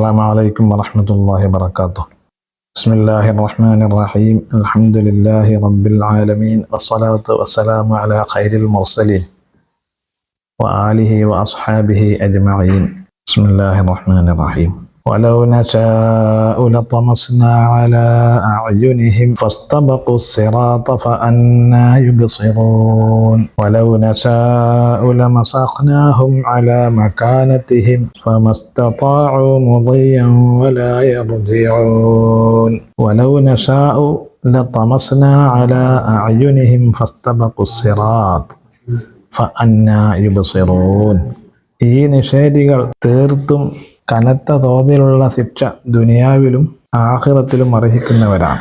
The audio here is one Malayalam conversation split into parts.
السلام عليكم ورحمة الله وبركاته. بسم الله الرحمن الرحيم. الحمد لله رب العالمين والصلاة والسلام على خير المرسلين وآله وأصحابه أجمعين. بسم الله الرحمن الرحيم. ولو نشاء لطمسنا على أعينهم فاستبقوا الصراط فأنا يبصرون ولو نشاء لمسخناهم على مكانتهم فما استطاعوا مضيا ولا يرجعون ولو نشاء لطمسنا على أعينهم فاستبقوا الصراط فأنا يبصرون ഈ നിഷേധികൾ തീർത്തും കനത്ത തോതിലുള്ള ശിക്ഷ ദുനിയാവിലും ആഖിറത്തിലും അർഹിക്കുന്നവരാണ്.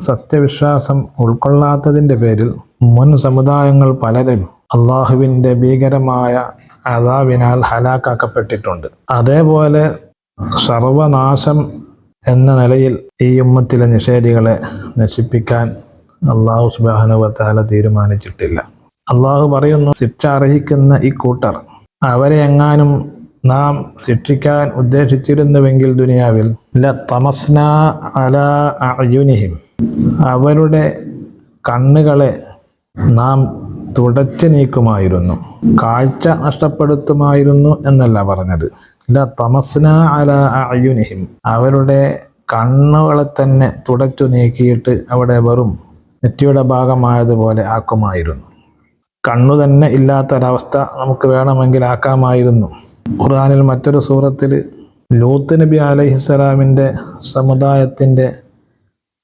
സത്യവിശ്വാസം ഉൾക്കൊള്ളാത്തതിന്റെ പേരിൽ മുൻ സമുദായങ്ങൾ പലരും അള്ളാഹുവിന്റെ ഭീകരമായ അതാവിനാൽ ഹലാക്കാക്കപ്പെട്ടിട്ടുണ്ട്. അതേപോലെ സർവനാശം എന്ന നിലയിൽ ഈ ഉമ്മത്തിലെ നിഷേധികളെ നശിപ്പിക്കാൻ അള്ളാഹു സുബാനുവത്താല തീരുമാനിച്ചിട്ടില്ല. അള്ളാഹു പറയുന്നു ശിക്ഷ അർഹിക്കുന്ന ഈ കൂട്ടർ അവരെ എങ്ങാനും നാം ശിക്ഷിക്കാൻ ഉദ്ദേശിച്ചിരുന്നുവെങ്കിൽ ദുനിയാവിൽ ല തമസ്ന അല അയുനിഹിം. അവരുടെ കണ്ണുകളെ നാം തുടച്ചു നീക്കുമായിരുന്നു കാഴ്ച നഷ്ടപ്പെടുത്തുമായിരുന്നു എന്നല്ല പറഞ്ഞത്. ല തമസ്ന അല അയുനിഹിം. അവരുടെ കണ്ണുകളെ തന്നെ തുടച്ചു നീക്കിയിട്ട് അവിടെ വെറും നെറ്റിയുടെ ഭാഗമായതുപോലെ ആക്കുമായിരുന്നു. കണ്ണു തന്നെ ഇല്ലാത്തൊരവസ്ഥ നമുക്ക് വേണമെങ്കിൽ ആക്കാമായിരുന്നു ഖുർആനിൽ മറ്റൊരു സൂറത്തിൽ ലൂത്ത് നബി അലഹിസ്സലാമിൻ്റെ സമുദായത്തിൻ്റെ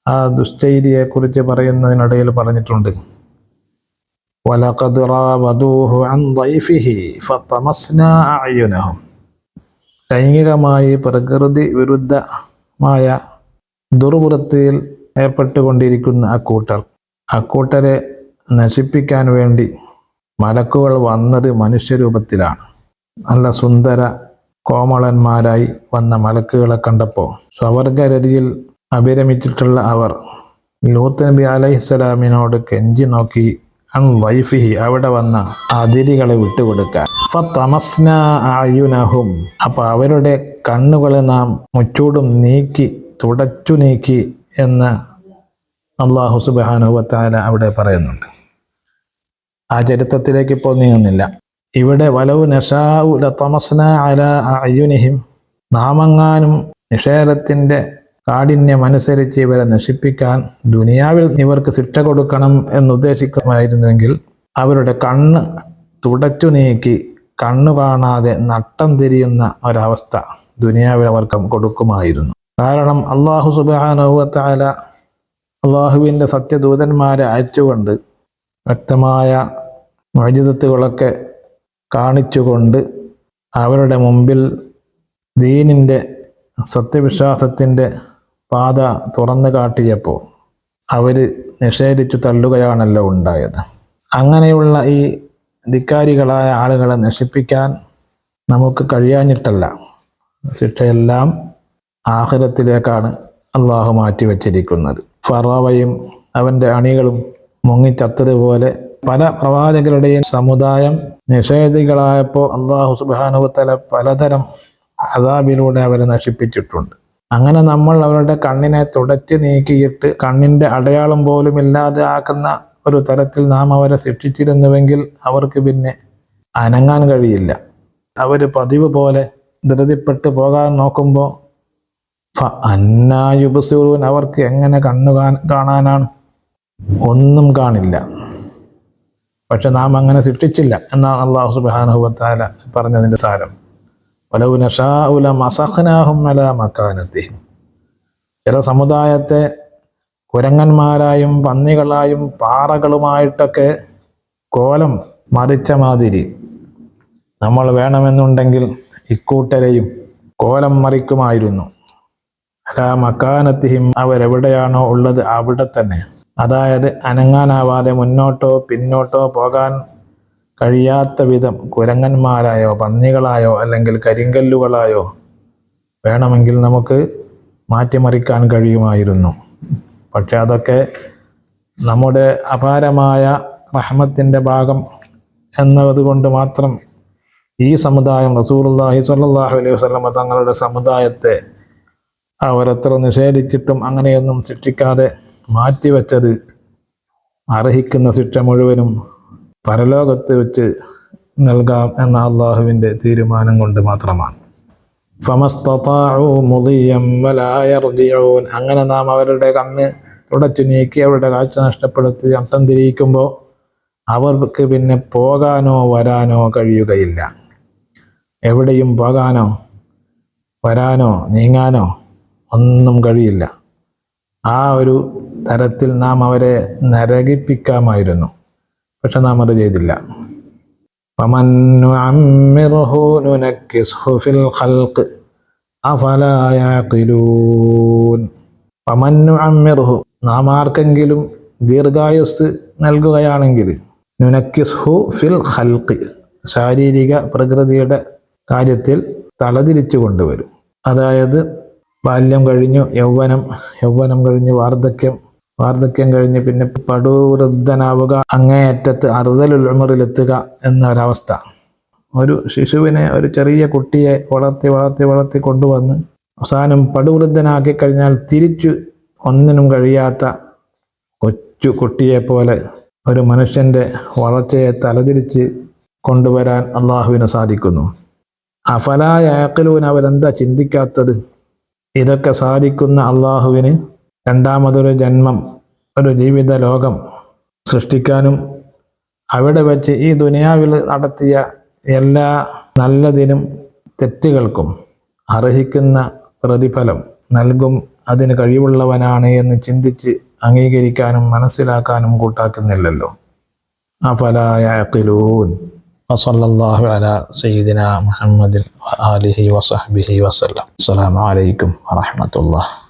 ആ ദുശ്ചൈതിയെക്കുറിച്ച് പറയുന്നതിനിടയിൽ പറഞ്ഞിട്ടുണ്ട് വലഖദ് റാവദൂഹു അൻ ضيفه فطمسنا أعينهم ലൈംഗികമായി പ്രകൃതി വിരുദ്ധമായ ദുർവൃത്തിയിൽ ഏർപ്പെട്ടുകൊണ്ടിരിക്കുന്ന അക്കൂട്ടർ അക്കൂട്ടരെ നശിപ്പിക്കാൻ വേണ്ടി മലക്കുകൾ വന്നത് മനുഷ്യരൂപത്തിലാണ്. നല്ല സുന്ദര കോമളന്മാരായി വന്ന മലക്കുകളെ കണ്ടപ്പോൾ സ്വവർഗരതിയിൽ അഭിരമിച്ചിട്ടുള്ള അവർ ലൂത്ത് നബി അലൈഹിസ്സലാമിനോട് കെഞ്ചി നോക്കി അൻ വൈഫിഹി അവിടെ വന്ന അതിരികളെ വിട്ടുകൊടുക്കാൻ. ഫമസ്ന ആയുനഹും അപ്പൊ അവരുടെ കണ്ണുകളെ നാം മുച്ചൂടും നീക്കി തുടച്ചു നീക്കി എന്ന് അള്ളാഹു സുബാനുവത്താല അവിടെ പറയുന്നുണ്ട്. ആ ചരിത്രത്തിലേക്ക് ഇപ്പോൾ നീങ്ങുന്നില്ല. ഇവിടെ വലവ് ലതമസ്ന അല അയ്യുനിഹിം നാമങ്ങാനും നിഷേധത്തിന്റെ കാഠിന്യം അനുസരിച്ച് ഇവരെ നശിപ്പിക്കാൻ ദുനിയാവിൽ ഇവർക്ക് ശിക്ഷ കൊടുക്കണം എന്നുദ്ദേശിക്കുമായിരുന്നെങ്കിൽ അവരുടെ കണ്ണ് തുടച്ചു നീക്കി കണ്ണു കാണാതെ നട്ടം തിരിയുന്ന ഒരവസ്ഥ ദുനിയാവിൽ അവർക്ക് കൊടുക്കുമായിരുന്നു. കാരണം അള്ളാഹു സുബാനുവത്താല അള്ളാഹുവിന്റെ സത്യദൂതന്മാരെ അയച്ചുകൊണ്ട് വ്യക്തമായ വൈദ്യുതത്തുകളൊക്കെ കാണിച്ചുകൊണ്ട് അവരുടെ മുമ്പിൽ ദീനിന്റെ സത്യവിശ്വാസത്തിന്റെ പാത തുറന്നു കാട്ടിയപ്പോൾ അവർ നിഷേധിച്ചു തള്ളുകയാണല്ലോ ഉണ്ടായത്. അങ്ങനെയുള്ള ഈ ധിക്കാരികളായ ആളുകളെ നശിപ്പിക്കാൻ നമുക്ക് കഴിയാഞ്ഞിട്ടല്ല. ശിക്ഷയെല്ലാം ആഹ്ലത്തിലേക്കാണ് അള്ളാഹു മാറ്റിവെച്ചിരിക്കുന്നത്. ഫറോവയും അവന്റെ അണികളും മുങ്ങിച്ചത്തതുപോലെ പല പ്രവാചകരുടെയും സമുദായം നിഷേധികളായപ്പോൾ അള്ളാഹു സുബാനുവത്തല പലതരം അതാബിലൂടെ അവരെ നശിപ്പിച്ചിട്ടുണ്ട്. അങ്ങനെ നമ്മൾ അവരുടെ കണ്ണിനെ തുടച്ചു നീക്കിയിട്ട് കണ്ണിന്റെ അടയാളം പോലും ഇല്ലാതെ ആക്കുന്ന ഒരു തരത്തിൽ നാം അവരെ ശിക്ഷിച്ചിരുന്നുവെങ്കിൽ അവർക്ക് പിന്നെ അനങ്ങാൻ കഴിയില്ല. അവർ പതിവ് പോലെ ധൃതിപ്പെട്ട് പോകാൻ നോക്കുമ്പോൾ അന്നായുബസൂൻ അവർക്ക് എങ്ങനെ കണ്ണു കാണാനാണ്? ഒന്നും കാണില്ല. പക്ഷെ നാം അങ്ങനെ സൃഷ്ടിച്ചില്ല എന്നാണ് അള്ളാഹു സുബാനുഹുബത്താല പറഞ്ഞതിന്റെ സാരം. വലവു അല ചില സമുദായത്തെ കുരങ്ങന്മാരായും പന്നികളായും പാറകളുമായിട്ടൊക്കെ കോലം മറിച്ച മാതിരി നമ്മൾ വേണമെന്നുണ്ടെങ്കിൽ ഇക്കൂട്ടരെയും കോലം മറിക്കുമായിരുന്നു. അല മക്കാനത്തിഹിം അവരെവിടെയാണോ ഉള്ളത് അവിടെ തന്നെ. അതായത് അനങ്ങാനാവാതെ മുന്നോട്ടോ പിന്നോട്ടോ പോകാൻ കഴിയാത്ത വിധം കുരങ്ങന്മാരായോ പന്നികളായോ അല്ലെങ്കിൽ കരിങ്കല്ലുകളായോ വേണമെങ്കിൽ നമുക്ക് മാറ്റിമറിക്കാൻ കഴിയുമായിരുന്നു. പക്ഷെ അതൊക്കെ നമ്മുടെ അപാരമായ റഹ്മത്തിന്റെ ഭാഗം എന്നതുകൊണ്ട് മാത്രം ഈ സമുദായം റസൂലുള്ളാഹി സ്വല്ലല്ലാഹു അലൈഹി വസ്ലമ തങ്ങളുടെ സമുദായത്തെ അവരത്ര നിഷേധിച്ചിട്ടും അങ്ങനെയൊന്നും ശിക്ഷിക്കാതെ മാറ്റിവെച്ചത് അർഹിക്കുന്ന ശിക്ഷ മുഴുവനും പരലോകത്ത് വെച്ച് നൽകാം എന്ന അള്ളാഹുവിന്റെ തീരുമാനം കൊണ്ട് മാത്രമാണ്. അങ്ങനെ നാം അവരുടെ കണ്ണ് തുടച്ചു നീക്കി അവരുടെ കാഴ്ച നഷ്ടപ്പെടുത്തി അട്ടം തിരിയിക്കുമ്പോൾ അവർക്ക് പിന്നെ പോകാനോ വരാനോ കഴിയുകയില്ല. എവിടെയും പോകാനോ വരാനോ നീങ്ങാനോ ഒന്നും കഴിയില്ല. ആ ഒരു തരത്തിൽ നാം അവരെ നരകിപ്പിക്കാമായിരുന്നു. പക്ഷെ നാം അത് ചെയ്തില്ല. നാം ആർക്കെങ്കിലും ദീർഘായുസ് നൽകുകയാണെങ്കിൽ നുനക്കിസ്ഹു ഫിൽ ഹൽക്ക് ശാരീരിക പ്രകൃതിയുടെ കാര്യത്തിൽ തലതിരിച്ചു കൊണ്ടുവരും അതായത് ബാല്യം കഴിഞ്ഞു യൗവനം യൗവനം കഴിഞ്ഞു വാർദ്ധക്യം വാർദ്ധക്യം കഴിഞ്ഞ്. പിന്നെ പടുവൃദ്ധനാവുക അങ്ങേയറ്റത്ത് അറുതലുൽ ഉമറിലെത്തുക എന്നൊരവസ്ഥ. ഒരു ശിശുവിനെ ഒരു ചെറിയ കുട്ടിയെ വളർത്തി വളർത്തി വളർത്തി കൊണ്ടുവന്ന് അവസാനം പടുവൃദ്ധനാക്കി കഴിഞ്ഞാൽ തിരിച്ചു ഒന്നിനും കഴിയാത്ത കൊച്ചു കുട്ടിയെപ്പോലെ ഒരു മനുഷ്യന്റെ വളർച്ചയെ തലതിരിച്ച് കൊണ്ടുവരാൻ അള്ളാഹുവിന് സാധിക്കുന്നു. അഫലായ ആക്കലൂൻ അവരെന്താ ചിന്തിക്കാത്തത്? ഇതൊക്കെ സാധിക്കുന്ന അള്ളാഹുവിന് രണ്ടാമതൊരു ജന്മം ഒരു ജീവിത ലോകം സൃഷ്ടിക്കാനും അവിടെ വച്ച് ഈ ദുനിയാവിൽ നടത്തിയ എല്ലാ നല്ലതിനും തെറ്റുകൾക്കും അർഹിക്കുന്ന പ്രതിഫലം നൽകും. അതിന് കഴിവുള്ളവനാണ് എന്ന് ചിന്തിച്ച് അംഗീകരിക്കാനും മനസ്സിലാക്കാനും കൂട്ടാക്കുന്നില്ലല്ലോ. അഫലായഖിലൂൻ വസല്ലല്ലാഹു അലാ സയ്യിദിന മുഹമ്മദിൻ ആലിഹി വസഹ്ബിഹി വസല്ലം. അസ്സലാമു അലൈക്കും വറഹ്മത്തുള്ളാഹി.